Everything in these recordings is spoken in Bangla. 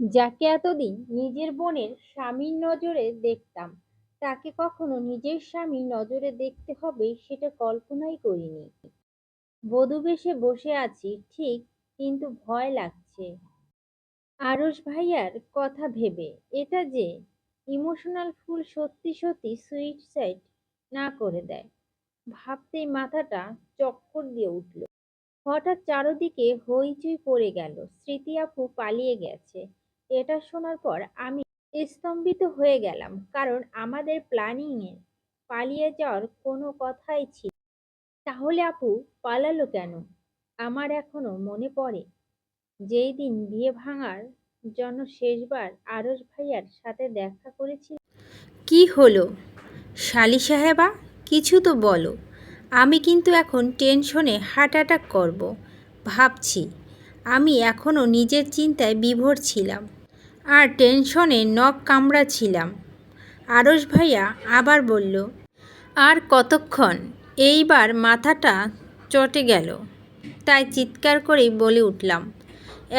যাকে এতদিন নিজের বোনের স্বামীর নজরে দেখতাম, তাকে কখনো নিজের স্বামীর নজরে দেখতে হবে সেটা কল্পনাই করিনি। বধূ বেশে বসে আছি, ঠিক, কিন্তু ভয় লাগছে। আরস ভাইয়ার কথা ভেবে, এটা যে ইমোশনাল ফুল সত্যি সত্যি সুইসাইড না করে দেয়। ভাবতেই মাথাটা চক্কর দিয়ে উঠল। হঠাৎ চারদিকে হইচই পড়ে গেল, স্মৃতি আপু পালিয়ে গেছে। এটা শোনার পর আমি স্তম্ভিত হয়ে গেলাম, কারণ আমাদের প্ল্যানিংয়ে পালিয়ে যাওয়ার কোনো কথাই ছিল তাহলে আপু পালালো কেন? আমার এখনও মনে পড়ে। যেই দিন বিয়ে ভাঙার জন্য শেষবার আরস ভাইয়ার সাথে দেখা করেছি। কি হলো? শালি সাহেবা, কিছু তো বলো। আমি কিন্তু এখন টেনশনে হার্ট অ্যাটাক করব। ভাবছি, আমি এখনও নিজের চিন্তায় বিভোর ছিলাম। আর টেনশনে নখ কামড়া ছিলাম আরস ভাইয়া আবার বলল, আর কতক্ষণ? এইবার মাথাটা চটে গেল। তাই চিৎকার করেই বলে উঠলাম,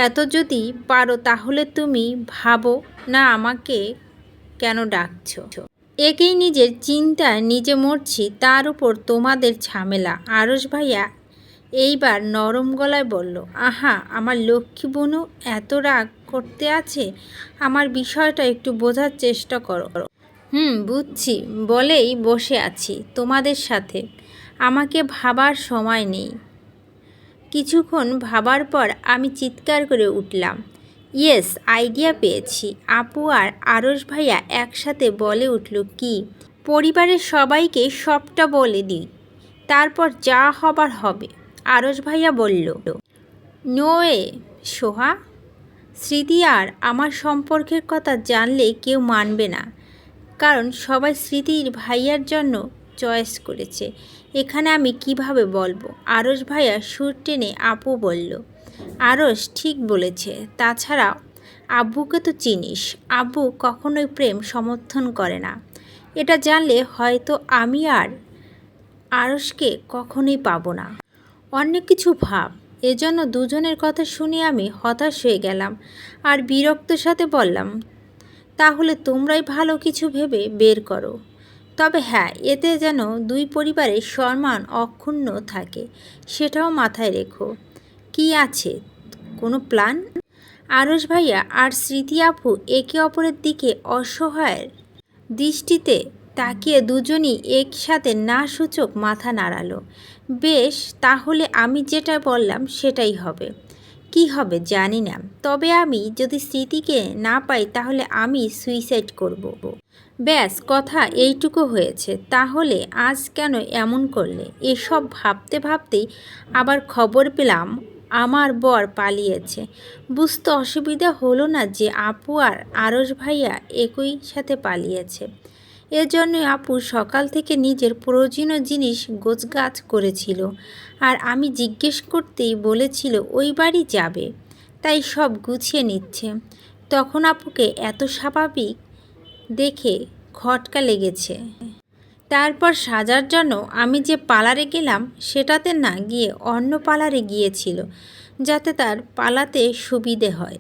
এত যদি পারো তাহলে তুমি ভাবো না আমাকে কেন ডাকছো? একেই নিজের চিন্তায় নিজে মরছি, তার উপর তোমাদের ঝামেলা। আরস ভাইয়া এইবার নরম গলায় বলল, আহা, আমার লক্ষ্মী বোনও এত রাগ করতে আছে? আমার বিষয়টা একটু বোঝার চেষ্টা করো। হুম, বুঝছি। বলেই বসে আছি তোমাদের সাথে। আমাকে ভাবার সময় নেই। কিছুক্ষণ ভাবার পর আমি চিৎকার করে উঠলাম। ইয়েস, আইডিয়া পেয়েছি। আপু আর আরস ভাইয়া একসাথে বলে উঠল, কি? পরিবারের সবাইকে সবটা বলে দিই। তারপর যা হবার হবে আরস ভাইয়া বলল নোয়ে সোহা। স্মৃতি আর আমার সম্পর্কের কথা জানলে কেউ মানবে না। কারণ সবাই স্মৃতির ভাইয়ার জন্য চয়েস করেছে। এখানে আমি কীভাবে বলব? আরস ভাইয়া সুর টেনে আপু বলল আরস ঠিক বলেছে। তাছাড়া আব্বুকে তো চিনিস। আব্বু কখনোই প্রেম সমর্থন করে না। এটা জানলে হয়তো আমি আর আরসকে কখনোই পাবো না। অন্য কিছু ভাব। এজন্য দুজনের কথা শুনে আমি হতাশ হয়ে গেলাম আর বিরক্তর সাথে বললাম, তাহলে তোমরাই ভালো কিছু ভেবে বের করো। তবে হ্যাঁ এতে যেন দুই পরিবারের সম্মান অক্ষুণ্ণ থাকে, সেটাও মাথায় রেখো। কি আছে? কোনো প্ল্যান? আরস ভাইয়া আর স্মৃতি আপু একে অপরের দিকে অসহায়ের দৃষ্টিতে তাকিয়ে দুজনই একসাথে না সূচক মাথা নাড়ালো। বেশ, তাহলে আমি যেটা বললাম সেটাই হবে। কি হবে জানি না। তবে আমি যদি স্মৃতিকে না পাই, তাহলে আমি সুইসাইড করব। ব্যাস, কথা এইটুকু হয়েছে। তাহলে আজ কেন এমন করলে? এসব ভাবতে ভাবতেই আবার খবর পেলাম, আমার বর পালিয়েছে। বুঝতে অসুবিধা হলো না যে আপু আর আরস ভাইয়া একই সাথে পালিয়েছে। এজন্যই আপু সকাল থেকে নিজের প্রয়োজনীয় জিনিস গোছগাছ করেছিল। আর আমি জিজ্ঞেস করতেই বলেছিল, ওই বাড়ি যাবে? তাই সব গুছিয়ে নিচ্ছে। তখন আপুকে এত স্বাভাবিক দেখে খটকা লেগেছে। তারপর সাজার জন্য আমি যে পালারে গেলাম, সেটাতে না গিয়ে অন্য পালারে গিয়েছিল, যাতে তার পালাতে সুবিধে হয়।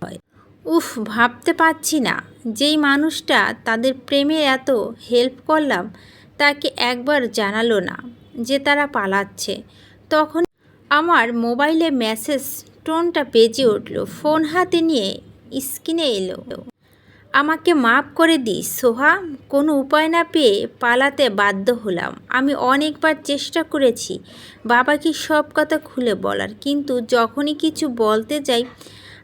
উফ, ভাবতে পারছি না। যেই মানুষটা তাদের প্রেমে এত হেল্প করলাম, তাকে একবার জানালো না যে তারা পালাচ্ছে। তখন আমার মোবাইলে মেসেজ টোনটা বেজে উঠল, ফোন হাতে নিয়ে স্ক্রিনে এলো। আমাকে মাফ করে দিস, সোহা, কোনো উপায় না পেয়ে পালাতে বাধ্য হলাম। আমি অনেকবার চেষ্টা করেছি, বাবাকে সব কথা খুলে বলার, কিন্তু যখনই কিছু বলতে যাই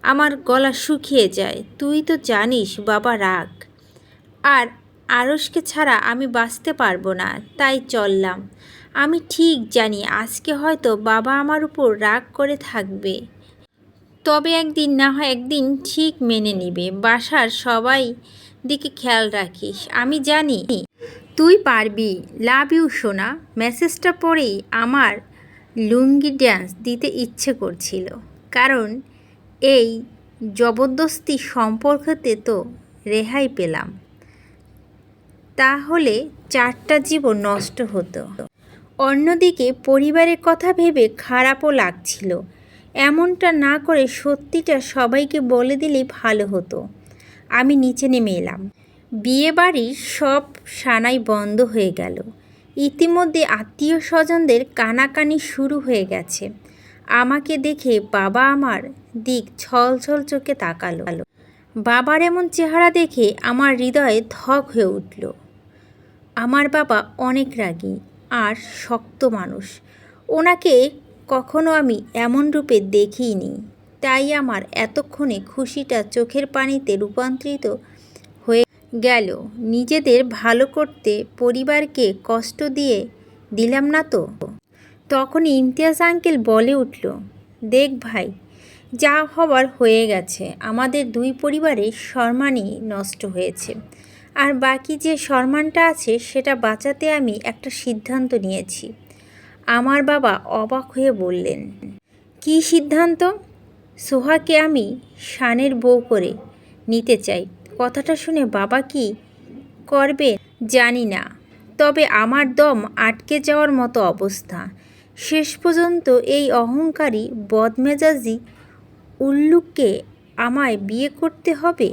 আমার গলা শুকিয়ে যায়। তুই তো জানিস বাবা রাগ। আর আরসকে ছাড়া আমি বাঁচতে পারব না, তাই চললাম। আমি ঠিক জানি আজকে হয়তো বাবা আমার উপর রাগ করে থাকবে। তবে একদিন না হয় একদিন ঠিক মেনে নিবে, বাসার সবাই দিকে খেয়াল রাখিস, আমি জানি। তুই পারবি, লাভ ইউ সোনা। মেসেজটা পড়েই আমার লুঙ্গি ড্যান্স দিতে ইচ্ছে করছিল। কারণ এই জবরদস্তি সম্পর্কতে তো রেহাই পেলাম। তাহলে চারটা জীবন নষ্ট হতো। অন্যদিকে পরিবারের কথা ভেবে খারাপও লাগছিল। এমনটা না করে সত্যিটা সবাইকে বলে দিলেই ভালো হতো। আমি নিচে নেমে এলাম। বিয়ে বাড়ির সব সানাই বন্ধ হয়ে গেল। ইতিমধ্যে আত্মীয় স্বজনদের কানাকানি শুরু হয়ে গেছে। আমাকে দেখে বাবা আমার দিক ছল ছল চোখে তাকালো। বাবার এমন চেহারা দেখে আমার হৃদয়ে ধক হয়ে উঠল। আমার বাবা অনেক রাগী আর শক্ত মানুষ। ওনাকে কখনো আমি এমন রূপে দেখিনি। তাই আমার এতক্ষণে খুশিটা চোখের পানিতে রূপান্তরিত হয়ে গেল। নিজেদের ভালো করতে পরিবারকে কষ্ট দিয়ে দিলাম না তো? তখন ইমতিয়াজ আঙ্কেল বলে উঠল, দেখ ভাই, যা হবার হয়ে গেছে। আমাদের দুই পরিবারের সম্মানই নষ্ট হয়েছে। আর বাকি যে সম্মানটা আছে, সেটা বাঁচাতে আমি একটা সিদ্ধান্ত নিয়েছি। আমার বাবা অবাক হয়ে বললেন, কী সিদ্ধান্ত? সোহাকে আমি শানের বউ করে নিতে চাই। কথাটা শুনে বাবা কি করবে জানি না। তবে আমার দম আটকে যাওয়ার মতো অবস্থা। শেষ পর্যন্ত এই অহংকারী বদমেজাজি উল্লুককে আমায় বিয়ে করতে হবে?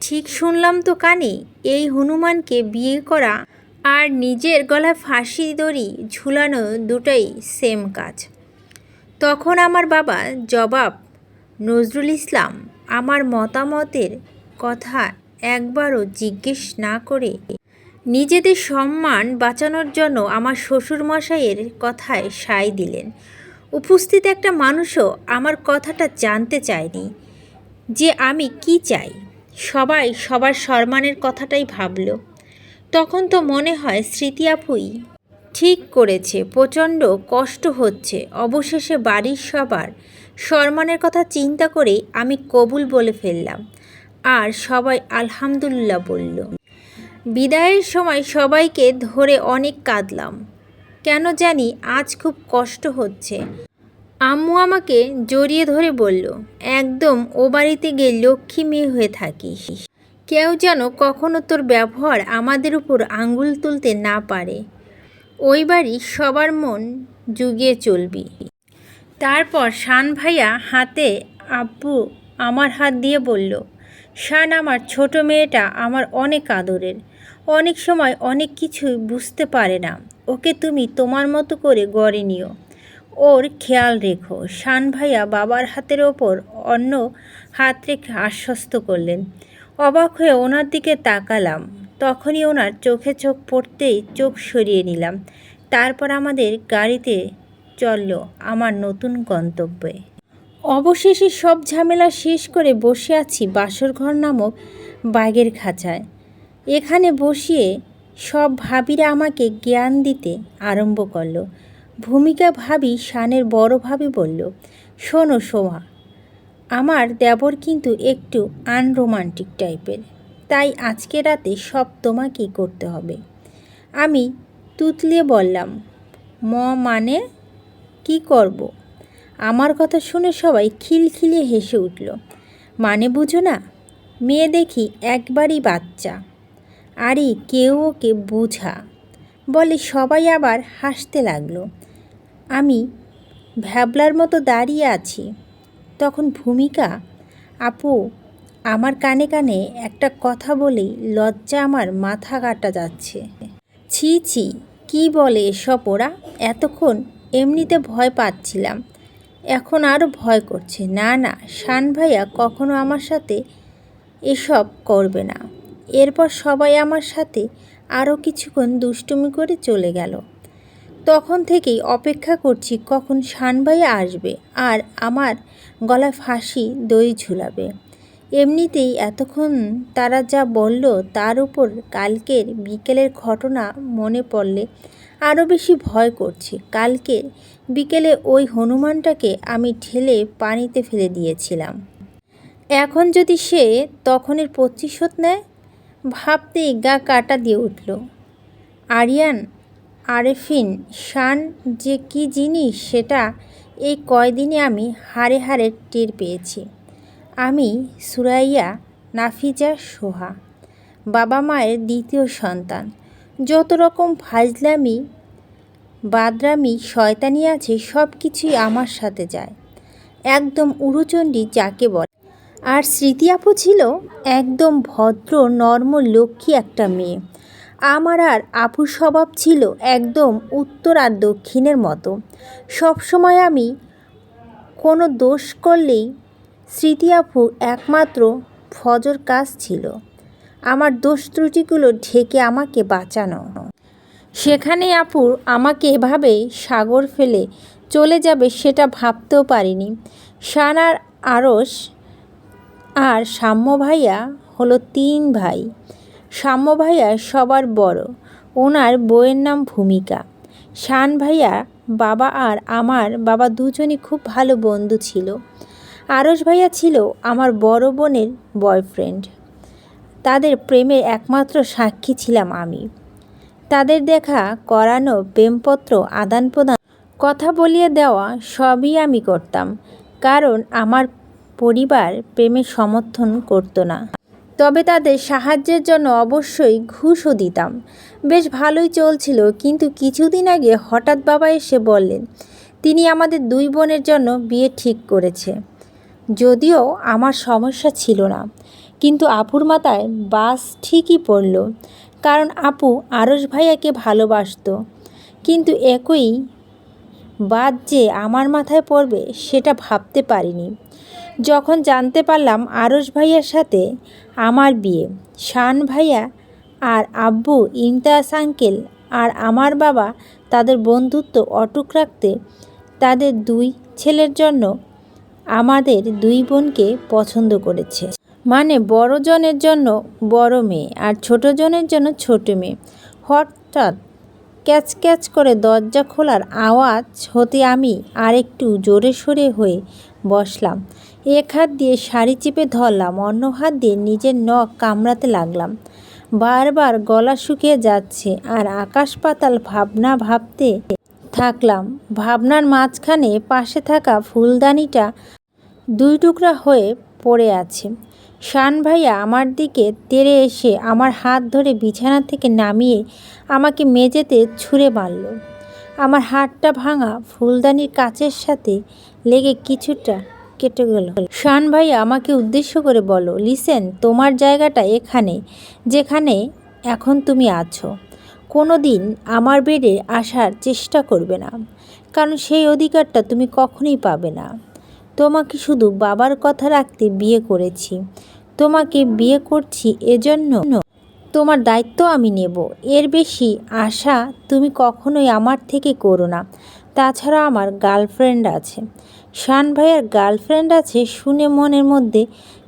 ঠিক শুনলাম তো কানে, এই হনুমানকে বিয়ে করা আর নিজের গলায় ফাঁসি দড়ি ঝুলানো দুটাই সেম কাজ। তখন আমার বাবা জবাব, নজরুল ইসলাম, আমার মতামতের কথা একবারও জিজ্ঞেস না করে নিজেদের সম্মান বাঁচানোর জন্য আমার শ্বশুরমশাইয়ের কথায় সায় দিলেন। উপস্থিত একটা মানুষও আমার কথাটা জানতে চায়নি যে আমি কি চাই। সবাই সবার সম্মানের কথাটাই ভাবল। তখন তো মনে হয় স্মৃতি আপুই ঠিক করেছে, প্রচণ্ড কষ্ট হচ্ছে। অবশেষে বাড়ির সবার সম্মানের কথা চিন্তা করে আমি কবুল বলে ফেললাম। আর সবাই আলহামদুলিল্লাহ বলল। বিদায়ের সময় সবাইকে ধরে অনেক কাঁদলাম। কেন জানি আজ খুব কষ্ট হচ্ছে। আম্মু আমাকে জড়িয়ে ধরে বলল, একদম ও বাড়িতে গিয়ে লক্ষ্মী মেয়ে হয়ে থাকিস। কেউ যেন কখনো তোর ব্যবহার আমাদের উপর আঙ্গুল তুলতে না পারে। ওই বাড়ি সবার মন জুগিয়ে চলবি। তারপর শান ভাইয়া হাতে আব্বু আমার হাত দিয়ে বলল শান আমার ছোট মেয়েটা আমার অনেক আদরের। অনেক সময় অনেক কিছুই বুঝতে পারে না। ওকে তুমি তোমার মতো করে গড়ে নিও। ওর খেয়াল রেখো। শান ভাইয়া বাবার হাতের ওপর অন্য হাত রেখে আশ্বস্ত করলেন। অবাক হয়ে ওনার দিকে তাকালাম। তখনই ওনার চোখে চোখ পড়তেই চোখ সরিয়ে নিলাম। তারপর আমাদের গাড়িতে চলল আমার নতুন গন্তব্যে। অবশেষে সব ঝামেলা শেষ করে বসে আছি বাসরঘর নামক বাঘের খাঁচায়। এখানে বসিয়ে সব ভাবিরা আমাকে জ্ঞান দিতে আরম্ভ করল। ভূমিকা ভাবি শানের বড় ভাবি বলল, শোনো সোমা, আমার দেবর কিন্তু একটু আনরোমান্টিক টাইপের, তাই আজকে রাতে সব তোমাকেই করতে হবে। আমি তুতলিয়ে বললাম, ম মানে? কি করব। আমার কথা শুনে সবাই খিলখিলে হেসে উঠল। মানে বুঝো না, মেয়ে দেখি একবারই বাচ্চা। আরে কেউ ওকে বোঝা। বলে সবাই আবার হাসতে লাগল। আমি ভ্যাবলার মতো দাঁড়িয়ে আছি। তখন ভূমিকা, আপু, আমার কানে কানে একটা কথা বলেই লজ্জা আমার মাথা কাটা যাচ্ছে। ছি ছি, কি বলে এসব ওরা? এতক্ষণ এমনিতে ভয় পাচ্ছিলাম। এখন আরও ভয় করছে। না না, শান ভাইয়া কখনো আমার সাথে এসব করবে না। এরপর সবাই আমার সাথে আরও কিছুক্ষণ দুষ্টুমি করে চলে গেল। তখন থেকেই অপেক্ষা করছি কখন শান ভাইয়া আসবে আর আমার গলায় ফাঁসি দই ঝুলাবে। এমনিতেই এতক্ষণ তারা যা বলল তার উপর কালকের বিকেলের ঘটনা মনে পড়লে আরও বেশি ভয় করছে। কালকের বিকেলে ওই হনুমানটাকে আমি ঠেলে পানিতে ফেলে দিয়েছিলাম। এখন যদি সে তখনের প্রতিশোধ নেয়, ভাবতেই গা কাটা দিয়ে উঠল। আরিয়ান, আরেফিন, শান যে কি জিনিস সেটা এই কয়দিনে আমি হাড়ে হাড়ে টের পেয়েছি। আমি, সুরাইয়া, নাফিজা, সোহা, বাবা মায়ের দ্বিতীয় সন্তান। যত রকম ফাজলামি বাদরামি, শয়তানি আছে সব কিছুই আমার সাথে যায়। একদম উড়ুচণ্ডী যাকে বলে। আর স্মৃতি আপু ছিল একদম ভদ্র নর্ম লক্ষ্মী একটা মেয়ে। আমার আর আপুর স্বভাব ছিল একদম উত্তর আর দক্ষিণের মতো। সবসময় আমি কোনো দোষ করলেই স্মৃতি আপু একমাত্র ফজর কাজ ছিল। আমার দোষ ত্রুটিগুলো ঢেকে আমাকে বাঁচানো। সেখানে আপুর আমাকে এভাবে সাগর ফেলে চলে যাবে সেটা ভাবতেও পারিনি। শান আর আরস আর সাম্য ভাইয়া হলো তিন ভাই। সাম্য ভাইয়া সবার বড়, ওনার বইয়ের নাম ভূমিকা। শান ভাইয়া বাবা আর আমার বাবা দুজনই খুব ভালো বন্ধু ছিল। আরস ভাইয়া ছিল আমার বড় বোনের বয়ফ্রেন্ড। তাদের প্রেমের একমাত্র সাক্ষী ছিলাম আমি। তাদের দেখা করানো প্রেমপত্র আদান প্রদান কথা বলিয়ে দেওয়া সবই আমি করতাম, কারণ আমার পরিবার প্রেমের সমর্থন করতো না। তবে তাদের সাহায্যের জন্য অবশ্যই ঘুষও দিতাম। বেশ ভালোই চলছিল, কিন্তু কিছুদিন আগে হঠাৎ বাবা এসে বললেন, তিনি আমাদের দুই বোনের জন্য বিয়ে ঠিক করেছে। যদিও আমার সমস্যা ছিল না, কিন্তু আপুর মাথায় বাস ঠিকই পড়ল। কারণ আপু আরস ভাইয়াকে ভালোবাসতো। কিন্তু একই বাদ যে আমার মাথায় পড়বে, সেটা ভাবতে পারিনি। যখন জানতে পারলাম আরস ভাইয়ার সাথে আমার বিয়ে, শান ভাইয়া আর আব্বু ইমতাজ আঙ্কেল আর আমার বাবা তাদের বন্ধুত্ব অটুক রাখতে তাদের দুই ছেলের জন্য আমাদের দুই বোনকে পছন্দ করেছে। মানে বড় জনের জন্য বড় মেয়ে আর ছোট জনের জন্য ছোট মেয়ে। হঠাৎ ক্যাচ ক্যাচ করে দরজা খোলার আওয়াজ হতে আমি আরেকটু জোরে সোরে হয়ে বসলাম। এক হাত দিয়ে শাড়ি চেপে ধরলাম, অন্য হাত দিয়ে নিজের নখ কামড়াতে লাগলাম। বারবার গলা শুকিয়ে যাচ্ছে আর আকাশ পাতাল ভাবনা ভাবতে থাকলাম। ভাবনার মাঝখানে পাশে থাকা ফুলদানিটা দুই টুকরা হয়ে পড়ে আছে। শান ভাইয়া আমার দিকে তেড়ে এসে আমার হাত ধরে বিছানা থেকে নামিয়ে আমাকে মেঝেতে ছুঁড়ে মারল। আমার হাতটা ভাঙা ফুলদানির কাচের সাথে লেগে কিছুটা কেটে গেল। শান ভাইয়া আমাকে উদ্দেশ্য করে বলো লিসেন, তোমার জায়গাটা এখানে, যেখানে এখন তুমি আছো। কোনো দিন আমার বেডে আসার চেষ্টা করবে না, কারণ সেই অধিকারটা তুমি কখনোই পাবে না। তোমাকে শুধু বাবার কথা রাখতে বিয়ে করেছি। তোমাকে বিয়ে করছি এজন্য তোমার দায়িত্ব আমি নেব। এর বেশি আশা তুমি কখনোই আমার থেকে করো না। তাছাড়া আমার গার্লফ্রেন্ড আছে। শান ভাইয়ের গার্লফ্রেন্ড আছে শুনে মনের মধ্যে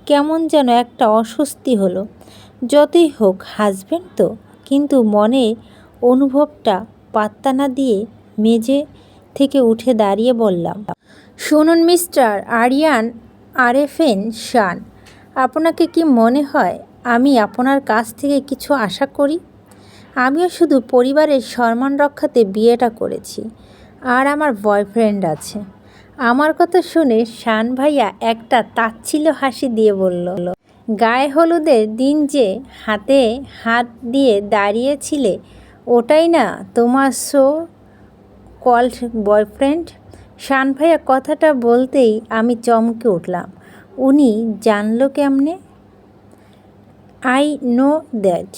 কেমন যেন একটা অস্বস্তি হলো। যতই হোক হাজবেন্ড তো, কিন্তু মনে অনুভবটা পাত্তা না দিয়ে মেঝে থেকে উঠে দাঁড়িয়ে বললাম, শুনুন মিস্টার আরিয়ান, আরেফেন, শান। আপনাকে কি মনে হয় আমি আপনার কাছ থেকে কিছু আশা করি? আমিও শুধু পরিবারের সম্মান রক্ষাতে বিয়েটা করেছি, আর আমার বয়ফ্রেন্ড আছে। আমার কথা শুনে শান ভাইয়া একটা তাচ্ছিল হাসি দিয়ে বলল, গায়ে হলুদের দিন যে হাতে হাত দিয়ে দাঁড়িয়েছিলে, ওটাই না তোমার সো কল্ড বয়ফ্রেন্ড? শান ভাইয়া কথাটা বলতেই আমি চমকে উঠলাম। উনি জানলো কেমনে? আই নো দ্যাট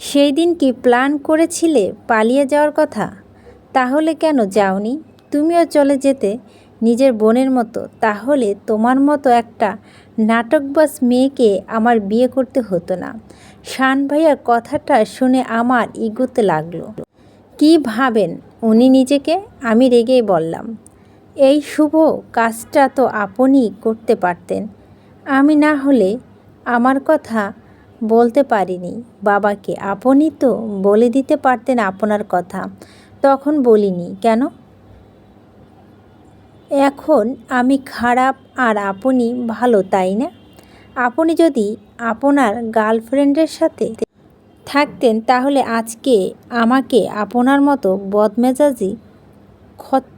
সেই দিন কি প্ল্যান করেছিলে পালিয়ে যাওয়ার কথা? তাহলে কেন যাওনি? তুমিও চলে যেতে নিজের বোনের মতো। তাহলে তোমার মতো একটা নাটকবাজ মেয়েকে আমার বিয়ে করতে হতো না। শান ভাইয়ার কথাটা শুনে আমার ইগোতে লাগল। কি ভাবেন উনি নিজেকে? আমি রেগেই বললাম। এই শুভ কাজটা তো আপনি করতে পারতেন। আমি না হলে আমার কথা বলতে পারিনি। বাবাকে, আপনি তো বলে দিতে পারতেন আপনার কথা। তখন বলিনি, কেন? এখন আমি খারাপ আর আপনি ভালো, তাই না? আপনি যদি আপনার গার্লফ্রেন্ডের সাথে থাকতেন, তাহলে আজকে আমাকে আপনার মতো বদমেজাজি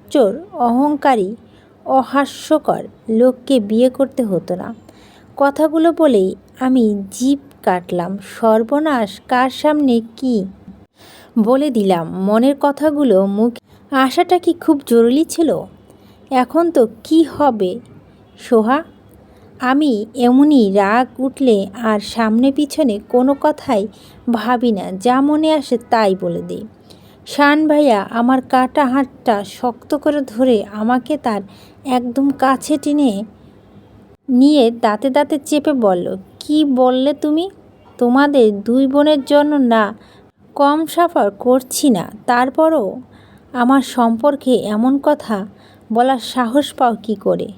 খচ্চর অহংকারী, অহাস্যকর লোককে বিয়ে করতে হতো না। কথাগুলো বলেই আমি জিভ কাটলাম। সর্বনাশ, কার সামনে কি? বলে দিলাম। মনের কথাগুলো মুখ, আশাটা কি খুব জরুরি ছিল? এখন তো কি হবে? সোহা, আমি এমনই রাগ উঠলে আর সামনে পিছনে কোনো কথাই ভাবি না। যা মনে আসে তাই বলে দিই। শান ভাইয়া, আমার কাটা হাতটা শক্ত করে ধরে আমাকে তার একদম কাছে টেনে নিয়ে দাঁতে দাঁতে চেপে বলল, কি বললে তুমি? তোমাদের দুই বোনের জন্য না, কম সাফার করছি না। তারপরও আমার সম্পর্কে এমন কথা বলার সাহস পাও কি করে?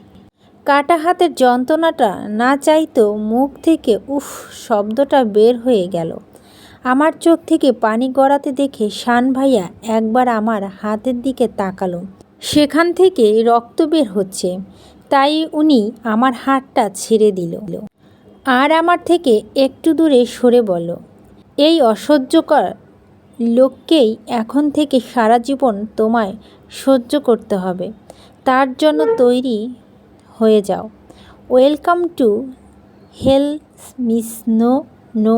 কাটা হাতের যন্ত্রণাটা না চাইতো মুখ থেকে উফ শব্দটা বের হয়ে গেল। আমার চোখ থেকে পানি গড়াতে দেখে শান ভাইয়া একবার আমার হাতের দিকে তাকালো। সেখান থেকে রক্ত বের হচ্ছে, তাই উনি আমার হাতটা ছেড়ে দিল। আর আমার থেকে একটু দূরে সরে বলল, এই অসহ্যকর লোককেই এখন থেকে সারা জীবন তোমায় সহ্য করতে হবে। তার জন্য তৈরি হয়ে যাও। Welcome to hell miss no no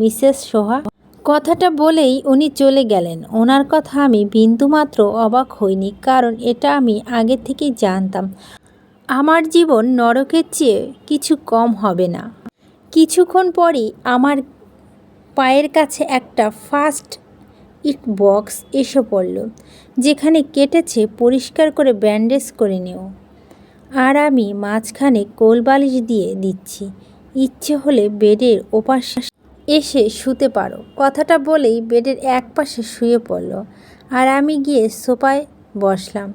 Mrs Soha? কথাটা বলেই উনি চলে গেলেন। ওনার কথা আমি বিন্দুমাত্র অবাক হইনি, কারণ এটা আমি আগে থেকেই জানতাম। আমার জীবন নরকের চেয়ে কিছু কম হবে না। কিছুক্ষণ পরই আমার পায়ের কাছে একটা ফার্স্ট ইট বক্স এসে পড়ল, যেখানে কেটেছে পরিষ্কার করে ব্যান্ডেজ করে নেও আর আমি মাঝখানে কোলবালিশ দিয়ে দিচ্ছি। ইচ্ছে হলে বেডের ওপাশে এসে শুতে পারো। কথাটা বলেই বেডের এক পাশে শুয়ে পড়ল আর আমি গিয়ে সোফায় বসলাম।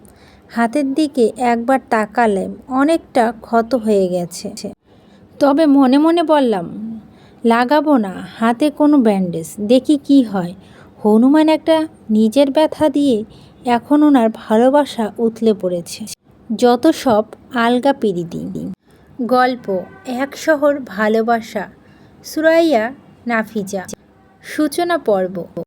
হাতের দিকে একবার তাকালাম, অনেকটা ক্ষত হয়ে গেছে। তবে মনে মনে বললাম, লাগাবো না, হাতে কোনো ব্যান্ডেজ, দেখি কি হয়। হনুমান একটা নিজের ব্যথা দিয়ে এখন ওনার ভালোবাসা উতলে পড়েছে। যত সব আলগা পিড়ি দিন গল্প, এক শহর ভালোবাসা। সুরাইয়া নাফিজা সূচনা পর্ব।